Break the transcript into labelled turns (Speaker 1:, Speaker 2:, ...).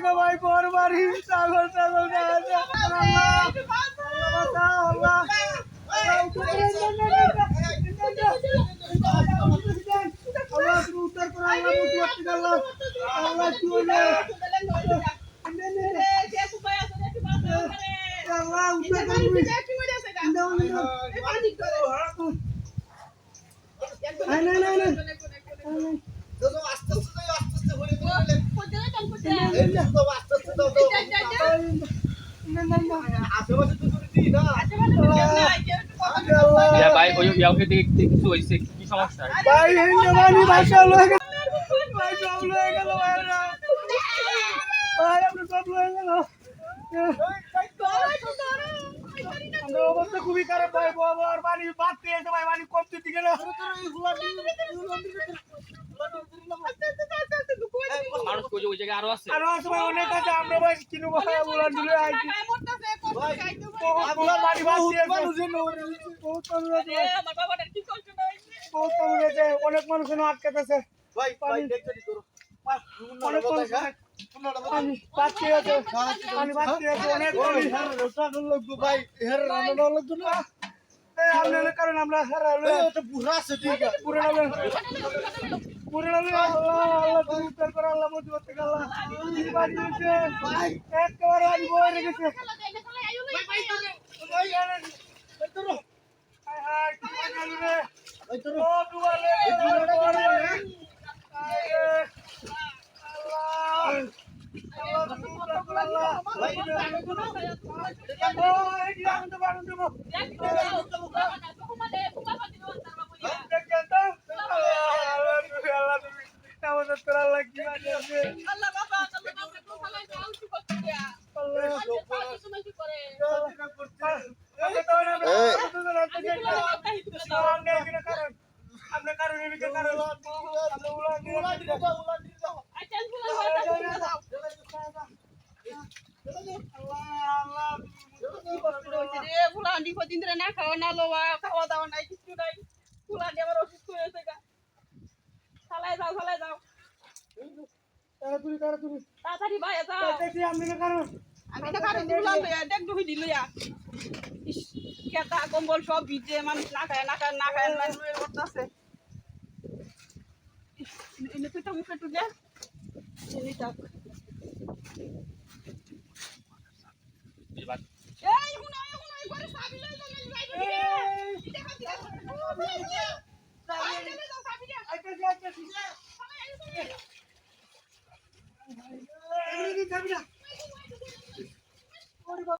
Speaker 1: থেকে ভাই দেন। আল্লাহ তুমি উদ্ধার করো আল্লাহ মুসিবত আল্লাহ আল্লাহ কি হইল দেন, দেন, দেন। আল্লাহ উদ্ধার করো তুমি দাও, দাও। আয়, না, না, না। না, না, না।
Speaker 2: ইয়া ভাই, ওই ইয়াকে দেখতে কিছু হইছে কি সমস্যা?
Speaker 1: খুবই খারাপ, ভাই। বাবা আর পানি বাড়তে এসে ভাই পানি কমতে দিকে না।
Speaker 2: মানুষ কই ওই জায়গায় আরও আছে
Speaker 1: আর আছে ভাই অনেক আছে আমরা ভাই কিনু ভাই উলান দুলে আইছি বহুত পানি বাড়তে এসে বহুত পানি হয়েছে বহুত অনেক মানুষ আটকাতেছে অনেক মানুষ আছে আছে অনেক কারণে আমরা হারালে পুরো নামে পুরো নামে আল্লাহ আল্লাহ তুমি উদ্ধার করো আল্লাহ মধ্যবর্তী থেকে আল্লাহ কি বাড়ি হয়েছে একেবারে আমি বয়ে রেখেছে হায় হায় কি বানালি রে ও ডুবালে হায় রে আল্লাহ আল্লাহ তুমি উদ্ধার করো আল্লাহ ও এই যে আমি তো বাড়ি দেবো দেখেন তো আল্লাহ তুমি আল্লাহ তুমি আমাদের তোর আল্লাহ কি বাড়ি আছে আমরা তো না আমরা এখানে কারণ আমরা কারণ এদিকে কারণ আমরা উলান দিয়ে আল্লাহ আল্লাহ তুমি কষ্ট দাও।
Speaker 3: না খাওয়া না লোয়া খাওয়া দাওয়া নাই কিছু নাই ফুলান্ডি আমার অসুস্থ হয়েছে গা চালাই যাও চালাই যাও
Speaker 1: তাড়াতাড়ি তাড়াতাড়ি
Speaker 3: তাড়াতাড়ি বাইরে যাও
Speaker 1: দেখি আমি না কারণ।
Speaker 3: আমি তো কারণ দিলাম দেখ দুই দিল ইস খেতা কম্বল সব ভিজে মানুষ না খায় না খায় না খায় না নুয়ে করতেছে এনে তুই তো মুখে তুলে এনে থাক।
Speaker 2: এই
Speaker 3: হুনা করে সাবি লই দিকে সাবি
Speaker 1: tabii.